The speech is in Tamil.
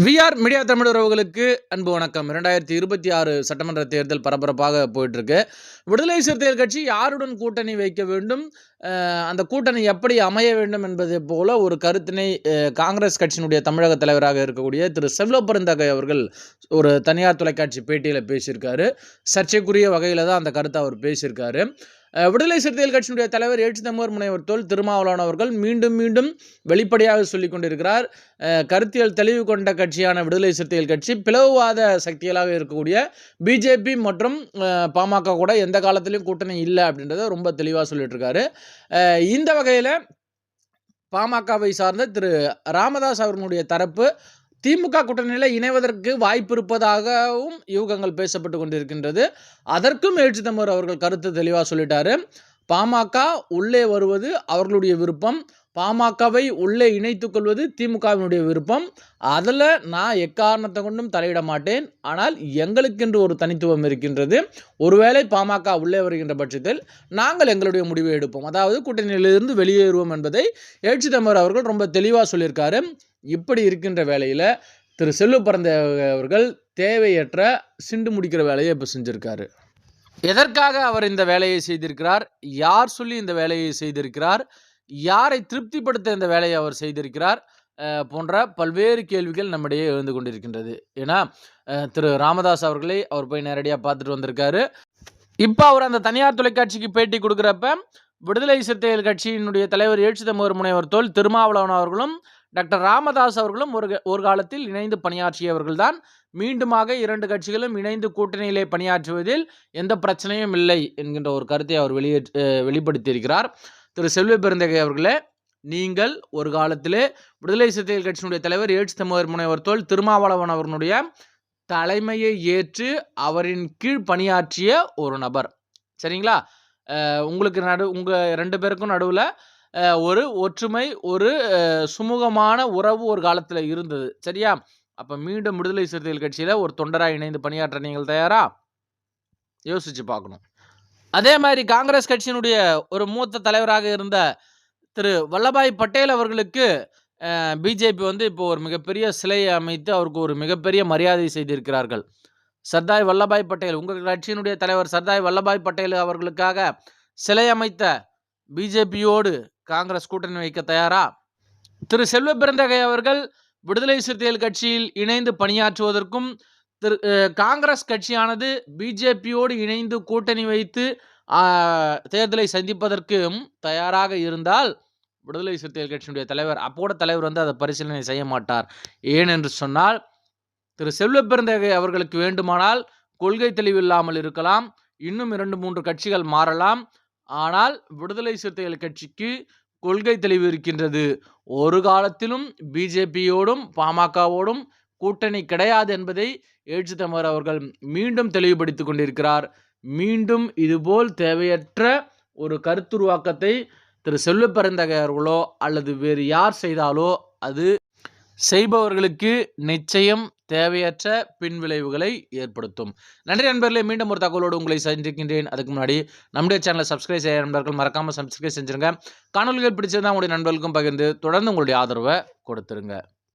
விஆர் மீடியா தமிழ் உறவுகளுக்கு அன்பு வணக்கம். இரண்டாயிரத்தி இருபத்தி ஆறு சட்டமன்ற தேர்தல் பரபரப்பாக போயிட்டுருக்கு. விடுதலை சிறுத்தைகள் கட்சி யாருடன் கூட்டணி வைக்க வேண்டும்? அந்த கூட்டணி எப்படி அமைய வேண்டும் என்பது போல ஒரு கருத்தினை காங்கிரஸ் கட்சியினுடைய தமிழக தலைவராக இருக்கக்கூடிய திரு. செல்வப்பெருந்தகை அவர்கள் ஒரு தனியார் தொலைக்காட்சி பேட்டியில் பேசியிருக்காரு. சர்ச்சைக்குரிய வகையில் தான் அந்த கருத்தை அவர் பேசியிருக்காரு. விடுதலை சிறுத்தைகள் கட்சியினுடைய தலைவர் எழுச்சி தமிழர் முனைவர் தோல் திருமாவளவன் அவர்கள் மீண்டும் மீண்டும் வெளிப்படையாக சொல்லிக் கொண்டிருக்கிறார். கருத்தியல் தெளிவு கொண்ட கட்சியான விடுதலை சிறுத்தைகள் கட்சி பிளவுவாத சக்திகளாக இருக்கக்கூடிய பிஜேபி மற்றும் பாமக கூட எந்த காலத்திலையும் கூட்டணி இல்லை அப்படின்றத ரொம்ப தெளிவாக சொல்லிட்டு இருக்காரு இந்த வகையில் பாமகவை சார்ந்த திரு ராமதாஸ் அவர்களுடைய தரப்பு திமுக கூட்டணியில் இணைவதற்கு வாய்ப்பு இருப்பதாகவும் யூகங்கள் பேசப்பட்டு கொண்டிருக்கின்றது. அதற்கும் எழுச்சி தமிழர் அவர்கள் கருத்து தெளிவாக சொல்லிட்டாரு. பாமக உள்ளே வருவது அவர்களுடைய விருப்பம். பாமகவை உள்ளே இணைத்துக் கொள்வது திமுகவினுடைய விருப்பம். அதில் நான் எக்காரணத்தை கொண்டும் தலையிட மாட்டேன். ஆனால் எங்களுக்கென்று ஒரு தனித்துவம் இருக்கின்றது. ஒருவேளை பாமக உள்ளே வருகின்ற பட்சத்தில் நாங்கள் எங்களுடைய முடிவை எடுப்போம். அதாவது கூட்டணியிலிருந்து வெளியேறுவோம் என்பதை எழுச்சி தமிழர் அவர்கள் ரொம்ப தெளிவாக சொல்லியிருக்காரு. இப்படி இருக்கின்ற வேலையில் திரு. செல்லு பிறந்த அவர்கள் தேவையற்ற சிண்டு முடிக்கிற வேலையை இப்போ செஞ்சுருக்காரு. எதற்காக அவர் இந்த வேலையை செய்திருக்கிறார்? யார் சொல்லி இந்த வேலையை செய்திருக்கிறார்? யாரை திருப்திப்படுத்த இந்த வேலையை அவர் செய்திருக்கிறார்? போன்ற பல்வேறு கேள்விகள் நம்மிடையே எழுந்து கொண்டிருக்கின்றது. ஏன்னா திரு ராமதாஸ் அவர்களை அவர் போய் நேரடியாக பார்த்துட்டு வந்திருக்காரு. இப்போ அவர் அந்த தனியார் தொலைக்காட்சிக்கு பேட்டி கொடுக்குறப்ப விடுதலை சிறுத்தைகள் கட்சியினுடைய தலைவர் எழுச்சி தமிழர் முனைவர் தோல் திருமாவளவன் அவர்களும் டாக்டர் ராமதாஸ் அவர்களும் ஒரு ஒரு காலத்தில் இணைந்து பணியாற்றியவர்கள்தான். மீண்டுமாக இரண்டு கட்சிகளும் இணைந்து கூட்டணியிலே பணியாற்றுவதில் எந்த பிரச்சனையும் இல்லை என்கின்ற ஒரு கருத்தை அவர் வெளியே வெளிப்படுத்தியிருக்கிறார். திரு செல்வ பெருந்தகை அவர்களே நீங்கள் ஒரு காலத்தில் விடுதலை சிறுத்தைகள் கட்சியினுடைய தலைவர் ஏட்ஸ் தமிழர் முனைவர் தோல் திருமாவளவன் அவர்களுடைய தலைமையை ஏற்று அவரின் கீழ் பணியாற்றிய ஒரு நபர். சரிங்களா? உங்களுக்கு நடு உங்கள் ரெண்டு பேருக்கும் நடுவில் ஒரு ஒற்றுமை ஒரு சுமூகமான உறவு ஒரு காலத்தில் இருந்தது. சரியா? அப்போ மீண்டும் விடுதலை சிறுத்தைகள் கட்சியில் ஒரு தொண்டராக இணைந்து பணியாற்ற நீங்கள் தயாரா? யோசிச்சு பார்க்கணும். அதே மாதிரி காங்கிரஸ் கட்சியினுடைய ஒரு மூத்த தலைவராக இருந்த திரு வல்லபாய் பட்டேல் அவர்களுக்கு பிஜேபி வந்து இப்போ ஒரு மிகப்பெரிய சிலையை அமைத்து அவருக்கு ஒரு மிகப்பெரிய மரியாதை செய்திருக்கிறார்கள். சர்தாய் வல்லபாய் பட்டேல் உங்கள் கட்சியினுடைய தலைவர் சர்தாய் வல்லபாய் பட்டேல் அவர்களுக்காக சிலை அமைத்த பிஜேபியோடு காங்கிரஸ் கூட்டணி வைக்க தயாரா? திரு செல்வ பிறந்தகை அவர்கள் விடுதலை சிறுத்தைகள் கட்சியில் இணைந்து பணியாற்றுவதற்கும் திரு காங்கிரஸ் கட்சியானது பிஜேபியோடு இணைந்து கூட்டணி வைத்து தேர்தலை சந்திப்பதற்கும் தயாராக இருந்தால் விடுதலை சிறுத்தைகள் கட்சியினுடைய தலைவர் அப்போட தலைவர் வந்து அதை பரிசீலனை செய்ய மாட்டார். ஏனென்று சொன்னால் திரு செல்வப்பெருந்தகை அவர்களுக்கு வேண்டுமானால் கொள்கை தெளிவு இல்லாமல் இருக்கலாம் இன்னும் இரண்டு மூன்று கட்சிகள் மாறலாம். ஆனால் விடுதலை சிறுத்தைகள் கட்சிக்கு கொள்கை தெளிவு இருக்கின்றது. ஒரு காலத்திலும் பிஜேபியோடும் பாமகவோடும் கூட்டணி கிடையாது என்பதை எழுச்சி தமிழர் அவர்கள் மீண்டும் தெளிவுபடுத்திக் கொண்டிருக்கிறார். மீண்டும் இதுபோல் தேவையற்ற ஒரு கருத்துருவாக்கத்தை திரு செல்வ பெருந்தகை அல்லது வேறு யார் செய்தாலோ அது செய்பவர்களுக்கு நிச்சயம் தேவையற்ற பின்விளைவுகளை ஏற்படுத்தும். நன்றி நண்பர்களே மீண்டும் ஒரு தகவலோடு உங்களை சந்திக்கின்றேன். அதுக்கு முன்னாடி நம்முடைய சேனலை சப்ஸ்கிரைப் செய்ய நண்பர்கள் மறக்காமல் சப்ஸ்கிரைப் செஞ்சுருங்க. காணொலிகள் பிடிச்சிருந்தா உங்களுடைய நண்பர்களுக்கும் பகிர்ந்து தொடர்ந்து உங்களுடைய ஆதரவை கொடுத்துருங்க.